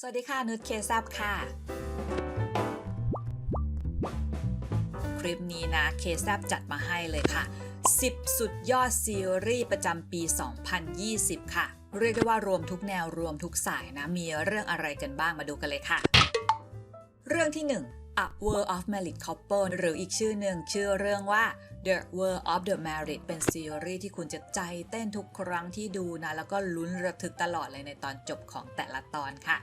สวัสดีค่ะ นุชเคซับค่ะ คลิปนี้นะเคซับจัดมาให้เลยค่ะ 10 สุดยอดซีรีส์ประจำปี 2020 ค่ะ เรียกได้ว่ารวมทุกแนวรวมทุกสายนะ มีเรื่องอะไรกันบ้างมาดูกันเลยค่ะ เรื่องที่ 1 A World of Married Couple หรืออีกชื่อหนึ่งชื่อเรื่องว่า The World of the Married เป็นซีรีส์ที่คุณจะใจเต้นทุกครั้งที่ดูนะ แล้วก็ลุ้นระทึกตลอดเลยในตอนจบของแต่ละตอนค่ะ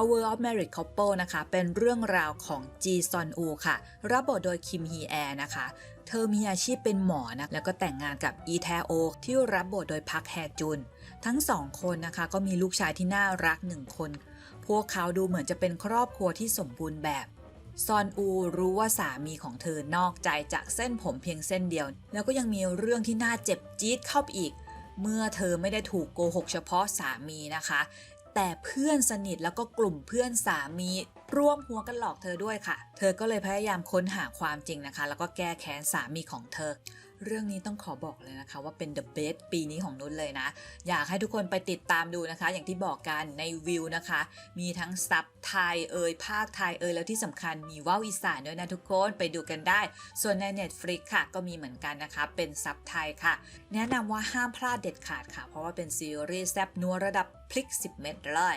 A World of Married Couple นะคะ เป็นเรื่องราวของจีซอนอูค่ะ รับบทโดยคิมฮีแอร์นะคะ เธอมีอาชีพเป็นหมอนะ แล้วก็แต่งงานกับอีแทโอที่รับบทโดยพักแฮจุน ทั้งสองคนนะคะ ก็มีลูกชายที่น่ารักหนึ่งคน พวกเขาดูเหมือนจะเป็นครอบครัวที่สมบูรณ์แบบซอนอูรู้ว่าสามีของเธอนอกใจจากเส้นผมเพียงเส้นเดียว แล้วก็ยังมีเรื่องที่น่าเจ็บจี๊ดเข้าไปอีก เมื่อเธอไม่ได้ถูกโกหกเฉพาะสามีนะคะ แต่เพื่อนสนิทแล้วก็กลุ่มเพื่อนสามีร่วมหัวกันหลอกเธอด้วยค่ะ เธอก็เลยพยายามค้นหาความจริงนะคะ แล้วก็แก้แค้นสามีของเธอ เรื่องนี้ต้องขอบอกเลยนะคะ ว่าเป็น the best ปีนี้ของนุชเลยนะ อยากให้ทุกคนไปติดตามดูนะคะ อย่างที่บอกกันในวิวนะคะ มีทั้งซับไทยเอ่ยภาคไทยเอ่ยแล้วที่สำคัญมีว่าวอีสานด้วยนะทุกคนไปดูกันได้ ส่วนใน Netflix ค่ะ ก็มีเหมือนกันนะคะ เป็นซับไทยค่ะ แนะนำว่าห้ามพลาดเด็ดขาดค่ะ เพราะว่าเป็นซีรีส์แซบนัวระดับพลิก 10 เม็ดเลย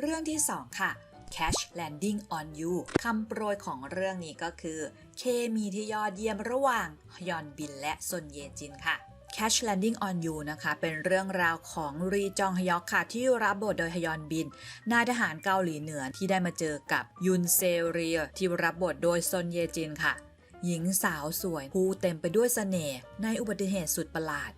เรื่องที่ 2 ค่ะ Cash Landing on You คำโปรยของเรื่องนี้ก็คือ เคมีที่ยอดเยี่ยมระหว่างฮยอนบินและซนเยจินค่ะ Cash Landing on You นะคะ เป็นเรื่องราวของรีจองฮยอกค่ะ ที่รับบทโดยฮยอนบิน นายทหารเกาหลีเหนือที่ได้มาเจอกับยุนเซเรียที่รับบทโดยซนเยจินค่ะ หญิงสาวสวยผู้เต็มไปด้วยเสน่ห์ในอุบัติเหตุสุดประหลาด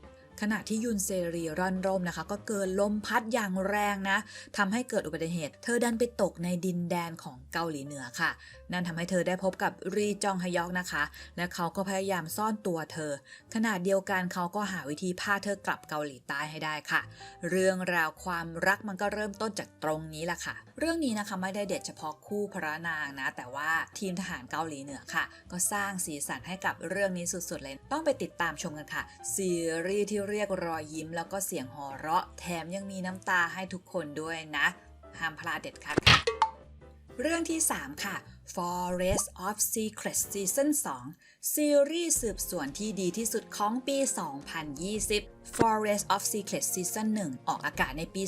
ขณะที่ยุนเซรีร่อนร่มนะคะ ก็เกิดลมพัดอย่างแรงนะทำให้เกิดอุบัติเหตุ เธอดันไปตกในดินแดนของเกาหลีเหนือค่ะ นั่นทำให้เธอได้พบกับรีจองฮยอกนะคะ และเขาก็พยายามซ่อนตัวเธอ ขณะเดียวกันเขาก็หาวิธีพาเธอกลับเกาหลีใต้ให้ได้ค่ะ เรื่องราวความรักมันก็เริ่มต้นจากตรงนี้แหละค่ะ เรื่องนี้นะคะไม่ได้เด็ดเฉพาะคู่พระนางนะ แต่ว่าทีมทหารเกาหลีเหนือค่ะ ก็สร้างสีสันให้กับเรื่องนี้สุดๆเลยต้องไปติดตามชมกันค่ะซีรีส์ที่เรียกรอยยิ้ม แล้วก็เสียงหัวเราะ แถมยังมีน้ำตาให้ทุกคนด้วยนะ ห้ามพลาดเด็ดขาดค่ะ เรื่องที่ 3 ค่ะ Forest of Secrets Season 2 ซีรีส์สืบสวนที่ดีที่สุดของปี 2020 Forest of Secrets Season 1 ออกอากาศในปี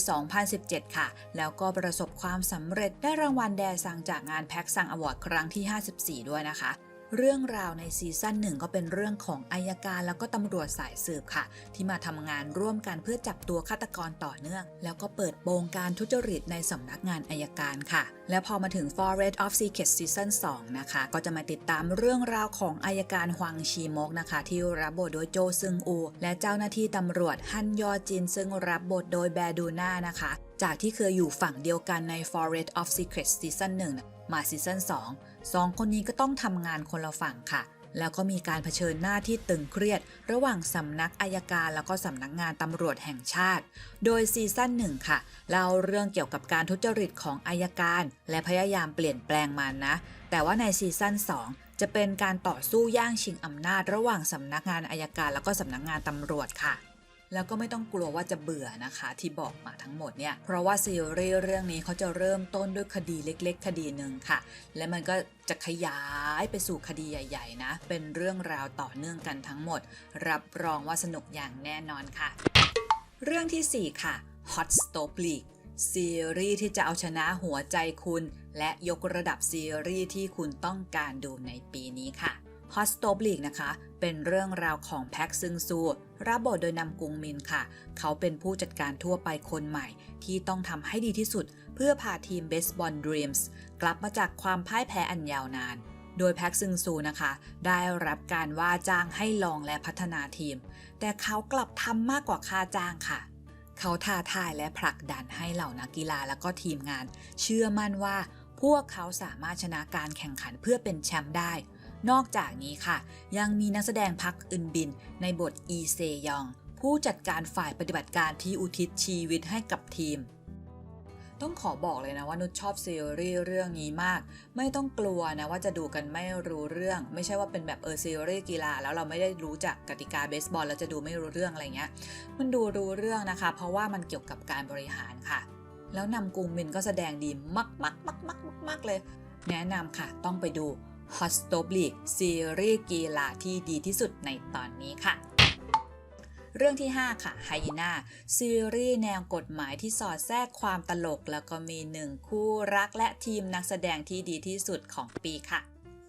2017 ค่ะ แล้วก็ประสบความสำเร็จได้รางวัลแดซังจากงานแพ็กซังอวอร์ดครั้งที่ 54 ด้วยนะคะ เรื่องราวในซีซั่นหนึ่งก็เป็นเรื่องของอายการแล้วก็ตำรวจสายสืบค่ะ ที่มาทำงานร่วมกันเพื่อจับตัวฆาตกรต่อเนื่อง แล้วก็เปิดโปงการทุจริตในสำนักงานอายการค่ะ และพอมาถึง Forest of Secrets Season 2 นะคะ ก็จะมาติดตามเรื่องราวของอายการฮวังชีมกนะคะ ที่รับบทโดยโจซึงอู และเจ้าหน้าที่ตำรวจฮันยอจินซึ่งรับบทโดยแบดูน่านะคะจากที่เคยอยู่ฝั่งเดียวกันใน Forest of Secrets Season 1 มาซีซั่น2 สองคนนี้ก็ต้องทำงานคนละฝั่งค่ะ แล้วก็มีการเผชิญหน้าที่ตึงเครียด ระหว่างสำนักอายการแล้วก็สำนักงานตำรวจแห่งชาติ โดยซีซั่นหนึ่งค่ะเล่าเรื่องเกี่ยวกับการทุจริตของอายการ และพยายามเปลี่ยนแปลงมันนะ แต่ว่าในซีซั่น2 จะเป็นการต่อสู้ย่างชิงอำนาจ ระหว่างสำนักงานอายการแล้วก็สำนักงานตำรวจค่ะ แล้วก็ไม่ต้องกลัวว่าจะเบื่อนะคะที่บอกมาทั้งหมดเนี่ย เพราะว่าซีรีส์เรื่องนี้เขาจะเริ่มต้นด้วยคดีเล็ก ๆ คดีหนึ่งค่ะ และมันก็จะขยายไปสู่คดีใหญ่ ๆ นะ เป็นเรื่องราวต่อเนื่องกันทั้งหมด รับรองว่าสนุกอย่างแน่นอนค่ะ เรื่องที่ 4 ค่ะ Hot Stop League ซีรีส์ที่จะเอาชนะหัวใจคุณ และยกระดับซีรีส์ที่คุณต้องการดูในปีนี้ค่ะ Hot Stop League นะคะ เป็นเรื่องราวของแพ็กซึงซูรับบทโดยนำกุงมินค่ะ เขาเป็นผู้จัดการทั่วไปคนใหม่ ที่ต้องทำให้ดีที่สุด เพื่อพาทีม Best Ball Dreams กลับมาจากความพ่ายแพ้อันยาวนาน โดยแพ็กซึงซูนะคะ ได้รับการว่าจ้างให้ลองและพัฒนาทีม แต่เขากลับทำมากกว่าค่าจ้างค่ะเขาท้าทายและผลักดันให้เหล่านักกีฬาและก็ทีมงาน เชื่อมั่นว่าพวกเขาสามารถชนะการแข่งขันเพื่อเป็นแชมป์ได้ นอกจากนี้ค่ะ ยังมีนักแสดงพักอึนบิน ในบทอีเซยอง ผู้จัดการฝ่ายปฏิบัติการที่อุทิศชีวิตให้กับทีม ต้องขอบอกเลยนะว่านุชชอบซีรีส์เรื่องนี้มาก ไม่ต้องกลัวนะว่าจะดูกันไม่รู้เรื่อง ไม่ใช่ว่าเป็นแบบเออซีรีส์กีฬา แล้วเราไม่ได้รู้จักกติกาเบสบอลแล้วจะดูไม่รู้เรื่องอะไรเงี้ย มันดูรู้เรื่องนะคะ เพราะว่ามันเกี่ยวกับการบริหารค่ะ แล้วนำกุงมินก็แสดงดีมากมากมากมากมากมากเลย แนะนำค่ะต้องไปดู h o t s t o p League ซีรีส์กีฬาที่ดีที่สุดในตอนนี้ค่ะ เรื่องที่ 5 ค่ะไฮยีน่าซีรีส์แนวกฎหมายที่สอดแทรกความตลก แล้วก็มีหนึ่งคู่รักและทีมนักแสดงที่ดีที่สุดของปีค่ะ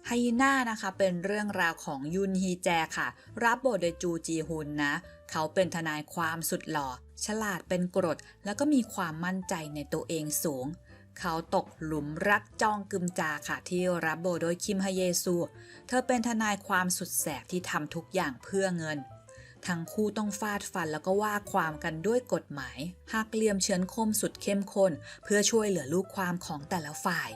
ไฮยีน่านะคะเป็นเรื่องราวของยุนฮีแจค่ะ รับบทโดยจูจีฮุนนะ เขาเป็นทนายความสุดหล่อ ฉลาดเป็นกรด แล้วก็มีความมั่นใจในตัวเองสูง เขาตกหลุมรักจองกึมจาค่ะที่รับโบโดยคิมฮเยซู เธอเป็นทนายความสุดแสบที่ทำทุกอย่างเพื่อเงิน ทั้งคู่ต้องฟาดฟันแล้วก็ว่าความกันด้วยกฎหมายหักเหลี่ยมเฉือนคมสุดเข้มข้นเพื่อช่วยเหลือลูกความของแต่ละฝ่าย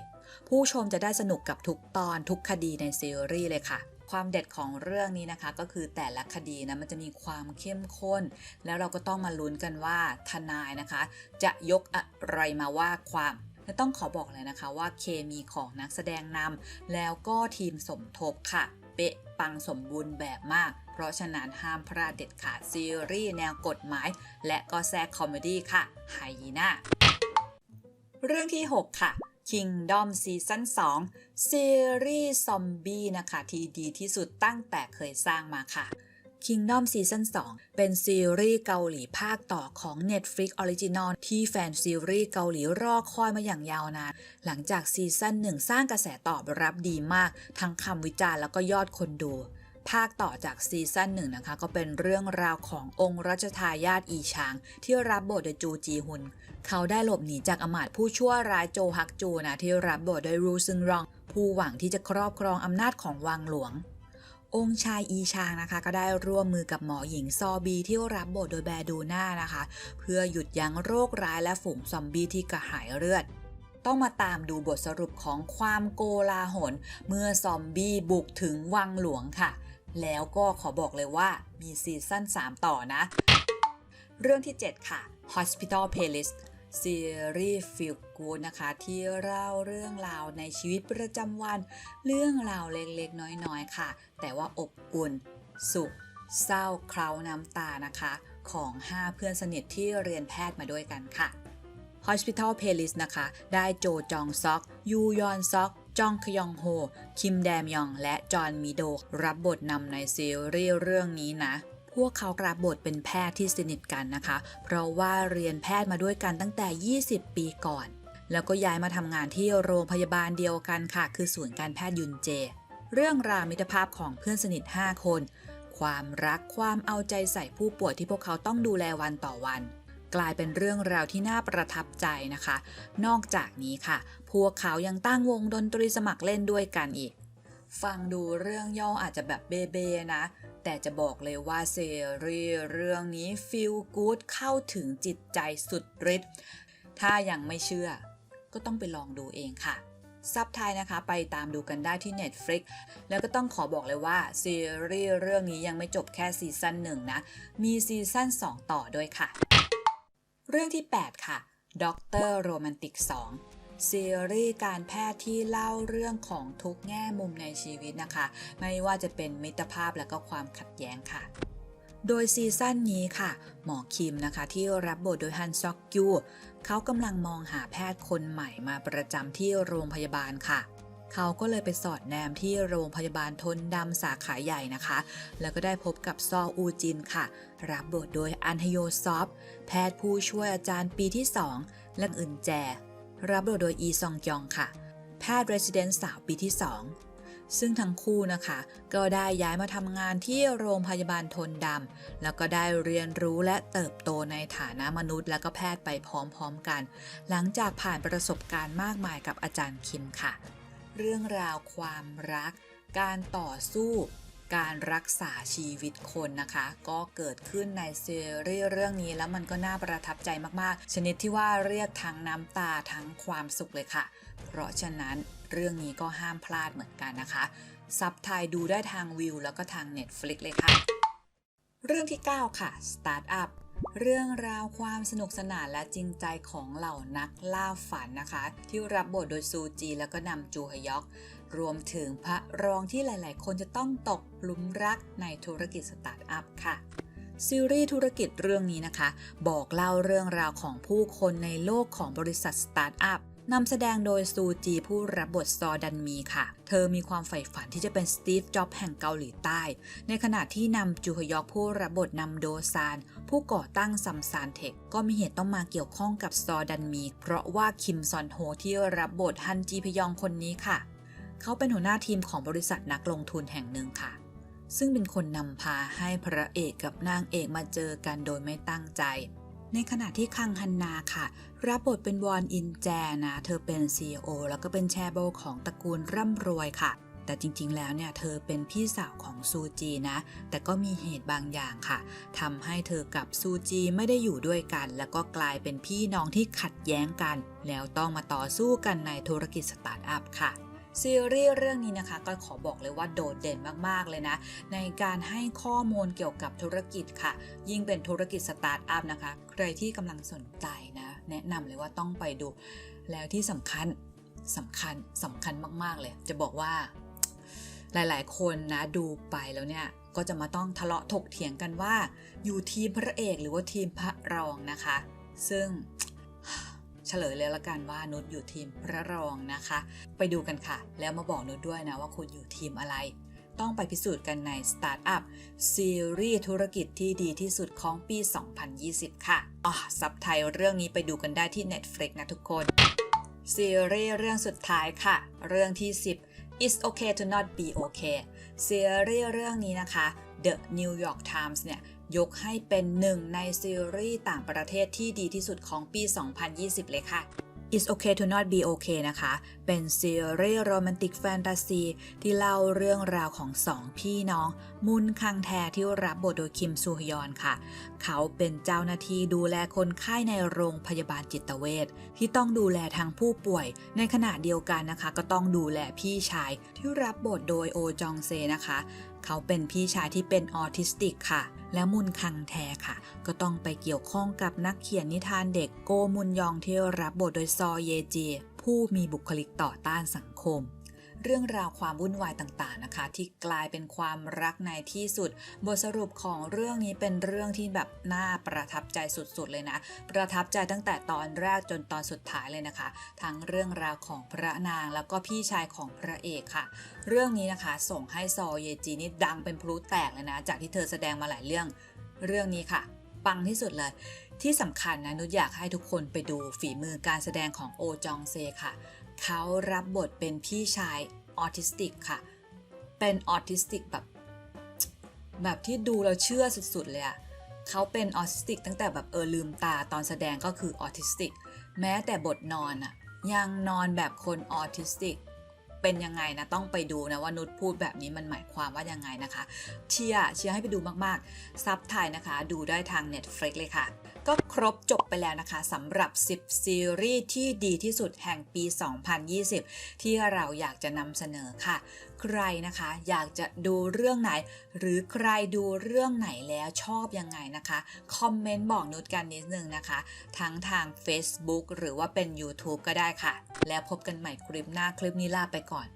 ผู้ชมจะได้สนุกกับทุกตอนทุกคดีในซีรีส์เลยค่ะความเด็ดของเรื่องนี้นะคะก็คือแต่ละคดีนะมันจะมีความเข้มข้น แล้วเราก็ต้องมาลุ้นกันว่าทนายนะคะ จะยกอะไรมาว่าความ และต้องขอบอกเลยนะคะว่าเคมีของนักแสดงนำแล้วก็ทีมสมทบค่ะ เป๊ะปังสมบูรณ์แบบมาก เพราะฉะนั้นห้ามพลาดเด็ดขาดซีรีส์แนวกฎหมาย และก็แซกคอมเมดี้ค่ะไฮยีน่าเรื่องที่ 6 ค่ะ Kingdom ซีซั่น2ซีรีส์ซอมบี้นะคะที่ดีที่สุดตั้งแต่เคยสร้างมาค่ะ Kingdom ซีซั่น2เป็นซีรีส์เกาหลีภาคต่อของ Netflix Original ที่แฟนซีรีส์เกาหลีรอคอยมาอย่างยาวนาน หลังจากซีซั่น1สร้างกระแสตอบรับดีมาก ทั้งคำวิจารณ์แล้วก็ยอดคนดู ภาคต่อจากซีซั่นหนึ่งนะคะ ก็เป็นเรื่องราวขององค์รัชทายาทอีชาง ที่รับบทโดยจูจีฮุน เขาได้หลบหนีจากอมาตผู้ชั่วร้ายโจฮักจูนะที่รับบทโดยรูซึงรอง ผู้หวังที่จะครอบครองอำนาจของวังหลวง องค์ชายอีชางนะคะ ก็ได้ร่วมมือกับหมอหญิงซอบีที่รับบทโดยแบดูน่านะคะ เพื่อหยุดยั้งโรคร้ายและฝูงซอมบี้ที่กระหายเลือด ต้องมาตามดูบทสรุปของความโกลาหล เมื่อซอมบี้บุกถึงวังหลวงค่ะ แล้วก็ขอบอกเลยว่ามีซีซั่น3 ต่อนะ เรื่องที่ 7 ค่ะ Hospital Playlist ซีรีส์ฟิลกูนะคะ ที่เล่าเรื่องราวในชีวิตประจำวัน เรื่องราวเล็กๆ น้อยๆ ค่ะ แต่ว่าอบอุ่น สุข เศร้าเคล้าน้ำตานะคะ ของ 5 เพื่อนสนิทที่เรียนแพทย์มาด้วยกันค่ะ Hospital Playlist นะคะ ได้โจจองซอก ยูยอนซอกจองคยองโฮ คิมแดมยอง และจอห์นมิโด รับบทนำในซีรีส์เรื่องนี้นะ วกเขากรับบทเป็นแพทย์ที่สนิทกันนะคะ เพราะว่าเรียนแพทย์มาด้วยกันตั้งแต่ 20 ปีก่อน แล้วก็ย้ายมาทำงานที่โรงพยาบาลเดียวกันค่ะ คือศูนย์การแพทย์ยุนเจ เรื่องราวมิตรภาพของเพื่อนสนิท 5 คน ความรักความเอาใจใส่ผู้ป่วยที่พวกเขาต้องดูแลวันต่อวันกลายเป็นเรื่องราวที่น่าประทับใจนะคะ นอกจากนี้ค่ะ พวกเขายังตั้งวงดนตรีสมัครเล่นด้วยกันอีก ฟังดูเรื่องย่ออาจจะแบบเบเบนะ แต่จะบอกเลยว่าซีรีส์เรื่องนี้ฟีลกู๊ดเข้าถึงจิตใจสุดฤทธิ์ถ้ายังไม่เชื่อ ก็ต้องไปลองดูเองค่ะซับไทยนะคะไปตามดูกันได้ที่ Netflix แล้วก็ต้องขอบอกเลยว่า ซีรีส์เรื่องนี้ยังไม่จบแค่ซีซั่นหนึ่งนะ มีซีซั่น2 ต่อด้วยค่ะ เรื่องที่ 8 ค่ะด็อกเตอร์โรแมนติก 2 ซีรีส์การแพทย์ที่เล่าเรื่องของทุกแง่มุมในชีวิตนะคะ ไม่ว่าจะเป็นมิตรภาพและก็ความขัดแย้งค่ะ โดยซีซั่นนี้ค่ะ หมอคิมนะคะที่รับบทโดยฮันซอกยูเขากำลังมองหาแพทย์คนใหม่มาประจำที่โรงพยาบาลค่ะเขาก็เลยไปสอดแนมที่โรงพยาบาลทนดำสาขาใหญ่นะคะ แล้วก็ได้พบกับซออูจินค่ะ รับบทโดยอันฮโยซอฟ แพทย์ผู้ช่วยอาจารย์ปีที่ 2 และอื่นแจ รับบทโดยอีซองกยองค่ะ แพทย์เรสซิเดนต์สาวปีที่ 2 ซึ่งทั้งคู่นะคะ ก็ได้ย้ายมาทำงานที่โรงพยาบาลทนดำแล้วก็ได้เรียนรู้และเติบโตในฐานะมนุษย์ และก็แพทย์ไปพร้อมๆกัน หลังจากผ่านประสบการณ์มากมายกับอาจารย์คิมค่ะ เรื่องราวความรัก การต่อสู้ การรักษาชีวิตคนนะคะ ก็เกิดขึ้นในซีรีส์เรื่องนี้แล้วมันก็น่าประทับใจมากๆ ชนิดที่ว่าเรียกทั้งน้ำตาทั้งความสุขเลยค่ะ เพราะฉะนั้นเรื่องนี้ก็ห้ามพลาดเหมือนกันนะคะซับไทยดูได้ทางวิวแล้วก็ทาง Netflix เลยค่ะ เรื่องที่ 9 ค่ะ Startup เรื่องราวความสนุกสนานและจริงใจของเหล่านักล่าฝันนะคะ ที่รับบทโดยซูจีแล้วก็นำจูฮยอก รวมถึงพระรองที่หลาย ๆ คนจะต้องตกหลุมรักในธุรกิจสตาร์ทอัพค่ะซีรีส์ธุรกิจเรื่องนี้นะคะ บอกเล่าเรื่องราวของผู้คนในโลกของบริษัทสตาร์ทอัพนำแสดงโดยซูจีผู้รับบทซอดันมีค่ะ เธอมีความใฝ่ฝันที่จะเป็นสตีฟ จ็อบส์แห่งเกาหลีใต้ ในขณะที่นำจูฮยอกผู้รับบทนำโดซาน ผู้ก่อตั้งซัมซานเทค ก็มีเหตุต้องมาเกี่ยวข้องกับซอดันมี เพราะว่าคิมซอนโฮที่รับบทฮันจีพยองคนนี้ค่ะ เขาเป็นหัวหน้าทีมของบริษัทนักลงทุนแห่งหนึ่งค่ะ ซึ่งเป็นคนนำพาให้พระเอกกับนางเอกมาเจอกันโดยไม่ตั้งใจ ในขณะที่คังฮันนาค่ะ รับบทเป็นวอนอินแจนะ เธอเป็น CEO แล้วก็เป็นแชร์โบของตระกูลร่ำรวยค่ะ แต่จริงๆ แล้วเนี่ยเธอเป็นพี่สาวของซูจีนะ แต่ก็มีเหตุบางอย่างค่ะทำให้เธอกับซูจีไม่ได้อยู่ด้วยกัน แล้วก็กลายเป็นพี่น้องที่ขัดแย้งกัน แล้วต้องมาต่อสู้กันในธุรกิจสตาร์ทอัพค่ะ ซีรีส์เรื่องนี้นะคะก็ขอบอกเลยว่าโดดเด่นมากๆเลยนะ ในการให้ข้อมูลเกี่ยวกับธุรกิจค่ะ ยิ่งเป็นธุรกิจสตาร์ทอัพนะคะ ใครที่กำลังสนใจนะ แนะนำเลยว่าต้องไปดู แล้วที่สำคัญสำคัญสำคัญมากๆเลย จะบอกว่าหลายๆ คนนะดูไปแล้วเนี่ยก็จะมาต้องทะเลาะถกเถียงกันว่าอยู่ทีมพระเอกหรือว่าทีมพระรองนะคะ ซึ่ง เฉลยเลยละกันว่านุชอยู่ทีมพระรองนะคะ ไปดูกันค่ะ แล้วมาบอกนุชด้วยนะว่าคุณอยู่ทีมอะไร ต้องไปพิสูจน์กันใน Startup ซีรีส์ธุรกิจที่ดีที่สุดของปี 2020 ค่ะอ๋อซับไทยเรื่องนี้ไปดูกันได้ที่ Netflix นะทุกคนซีรีส์เรื่องสุดท้ายค่ะ เรื่องที่ 10 It's okay to not be okay ซีรีส์เรื่องนี้นะคะ The New York Times เนี่ย ยกให้เป็นหนึ่งในซีรีส์ต่างประเทศที่ดีที่สุดของปี 2020 เลยค่ะ It's okay to not be okay นะคะ เป็นซีรีส์โรแมนติกแฟนตาซีที่เล่าเรื่องราวของสองพี่น้อง มุนคังแทที่รับบทโดยคิมซูฮยอนค่ะ เขาเป็นเจ้าหน้าที่ดูแลคนไข้ในโรงพยาบาลจิตเวชที่ต้องดูแลทั้งผู้ป่วย ในขณะเดียวกันนะคะ ก็ต้องดูแลพี่ชายที่รับบทโดยโอจองเซนะคะเขาเป็นพี่ชายที่เป็นออทิสติกค่ะ และมุนคังแทค่ะ ก็ต้องไปเกี่ยวข้องกับนักเขียนนิทานเด็กโกมุนยองที่รับบทโดยซอเยจีผู้มีบุคลิกต่อต้านสังคม เรื่องราวความวุ่นวายต่างๆนะคะ ที่กลายเป็นความรักในที่สุด บทสรุปของเรื่องนี้เป็นเรื่องที่แบบน่าประทับใจสุดๆเลยนะ ประทับใจตั้งแต่ตอนแรกจนตอนสุดท้ายเลยนะคะ ทั้งเรื่องราวของพระนางแล้วก็พี่ชายของพระเอกค่ะ เรื่องนี้นะคะส่งให้ซอเยจีนี่ดังเป็นพลุแตกเลยนะ จากที่เธอแสดงมาหลายเรื่อง เรื่องนี้ค่ะ ปังที่สุดเลย ที่สำคัญนะนุชอยากให้ทุกคนไปดูฝีมือการแสดงของโอจองเซค่ะ เขารับบทเป็นพี่ชายออทิสติกค่ะ เป็นออทิสติกแบบแบบที่ดูเราเชื่อสุดๆเลยอะเขาเป็นออทิสติกตั้งแต่แบบเออลืมตาตอนแสดงก็คือออทิสติก แม้แต่บทนอนอะยังนอนแบบคนออทิสติก เป็นยังไงนะ ต้องไปดูนะว่านุชพูดแบบนี้มันหมายความว่ายังไงนะคะ เชียร์เชียร์ให้ไปดูมากๆ ซับไทยนะคะ ดูได้ทาง Netflix เลยค่ะ ก็ครบจบไปแล้วนะคะสำหรับ 10 ซีรีส์ที่ดีที่สุดแห่งปี 2020 ที่เราอยากจะนำเสนอค่ะ ใครนะคะอยากจะดูเรื่องไหน หรือใครดูเรื่องไหนแล้วชอบยังไงนะคะ คอมเมนต์บอกนุชกันนิดนึงนะคะ ทั้งทาง Facebook หรือว่าเป็น YouTube ก็ได้ค่ะ แล้วพบกันใหม่คลิปหน้าคลิปนี้ลาไปก่อน